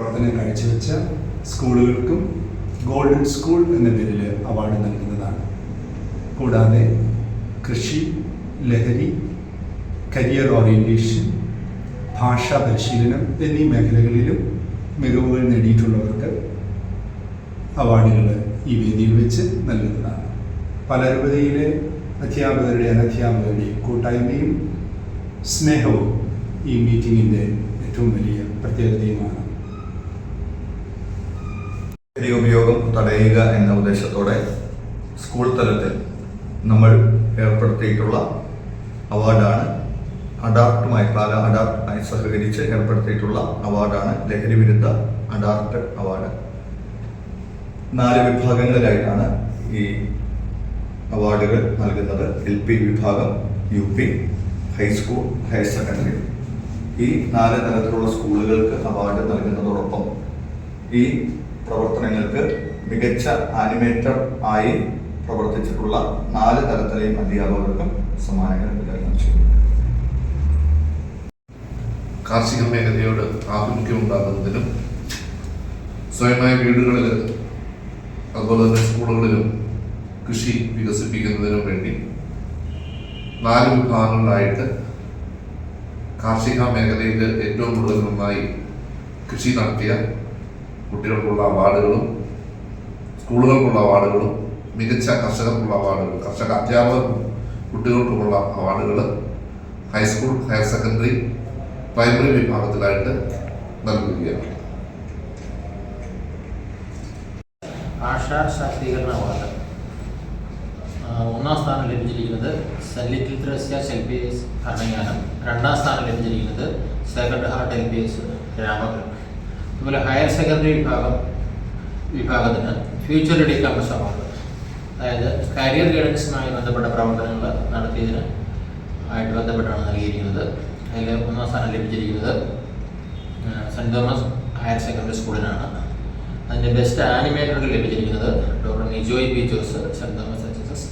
പ്രവർത്തനം കാഴ്ചവെച്ച സ്കൂളുകൾക്കും ഗോൾഡൻ സ്കൂൾ എന്ന പേരിൽ അവാർഡ് നൽകുന്നതാണ്. കൂടാതെ കൃഷി ലഹരി കരിയർ ഓറിയന്റേഷൻ ഭാഷാ പരിശീലനം എന്നീ മേഖലകളിലും മികവുകൾ നേടിയിട്ടുള്ളവർക്ക് അവാർഡുകൾ ഈ വേദിയിൽ വെച്ച് നൽകുന്നതാണ്. പലരുപതിയിലെ അധ്യാപകരുടെ അനധ്യാപകരുടെയും കൂട്ടായ്മയും സ്നേഹവും ഈ മീറ്റിങ്ങിന്റെ ഏറ്റവും വലിയ പ്രത്യേകതയുമാണ്. ലഹരി ഉപയോഗം തടയുക എന്ന ഉദ്ദേശത്തോടെ സ്കൂൾ തലത്തിൽ നമ്മൾ ഏർപ്പെടുത്തിയിട്ടുള്ള അവാർഡാണ് അഡാർട്ടുമായി പാല അഡാർട്ടുമായി സഹകരിച്ച് ഏർപ്പെടുത്തിയിട്ടുള്ള അവാർഡാണ് ലഹരി വിരുദ്ധ അഡാർട്ട് അവാർഡ്. നാല് വിഭാഗങ്ങളിലായിട്ടാണ് ഈ അവാർഡുകൾ നൽകുന്നത്. എൽ പി വിഭാഗം U P high school higher secondary. ഈ നാല് തരത്തിലുള്ള സ്കൂളുകൾക്ക് അവാർഡ് നൽകുന്നതോടൊപ്പം ഈ പ്രവർത്തനങ്ങൾക്ക് മികച്ച ആനിമേറ്റർ ആയി പ്രവർത്തിച്ചിട്ടുള്ള നാല് തലത്തിലെയും അധ്യാപകർക്കും സമ്മാനങ്ങൾ വിതരണം ചെയ്തു. കാർഷിക മേഖലയോട് ആഭിമുഖ്യം ഉണ്ടാകുന്നതിനും സ്വയമായ വീടുകളിൽ അതുപോലെ തന്നെ സ്കൂളുകളിലും കൃഷി വികസിപ്പിക്കുന്നതിനും വേണ്ടി നാല് വിഭാഗങ്ങളിലായിട്ട് കാർഷിക മേഖലയിൽ ഏറ്റവും കൂടുതൽ നന്നായി കൃഷി നടത്തിയ കുട്ടികൾക്കുള്ള അവാർഡുകളും സ്കൂളുകൾക്കുള്ള അവാർഡുകളും മികച്ച കർഷകർക്കുള്ള അവാർഡുകൾ കർഷക അധ്യാപകർക്കും കുട്ടികൾക്കുമുള്ള അവാർഡുകൾ high school higher secondary primary വിഭാഗത്തിലായിട്ട് നൽകുകയാണ്. ആശാ ശാക്തീകരണ അവാർഡ്. ഒന്നാം സ്ഥാനം ലഭിച്ചിരിക്കുന്നത് saint little Thresia L P S Bharananganam. രണ്ടാം സ്ഥാനം ലഭിച്ചിരിക്കുന്നത് sacred heart L P S Ramapuram അതുപോലെ ഹയർ സെക്കൻഡറി വിഭാഗം വിഭാഗത്തിന് ഫ്യൂച്ചർ ക്യാമ്പസ് അവാർഡ് അതായത് കരിയർ ഗൈഡൻസുമായി ബന്ധപ്പെട്ട പ്രവർത്തനങ്ങൾ നടത്തിയതിന് ആയിട്ട് ബന്ധപ്പെട്ടാണ് നൽകിയിരിക്കുന്നത്. അതിൽ ഒന്നാം സ്ഥാനം ലഭിച്ചിരിക്കുന്നത് സെന്റ് തോമസ് ഹയർ സെക്കൻഡറി സ്കൂളിനാണ് അതിന്റെ ബെസ്റ്റ് ആനിമേറ്റർക്ക് ലഭിച്ചിരിക്കുന്നത് doctor Nijoy P Jose saint Thomas H S S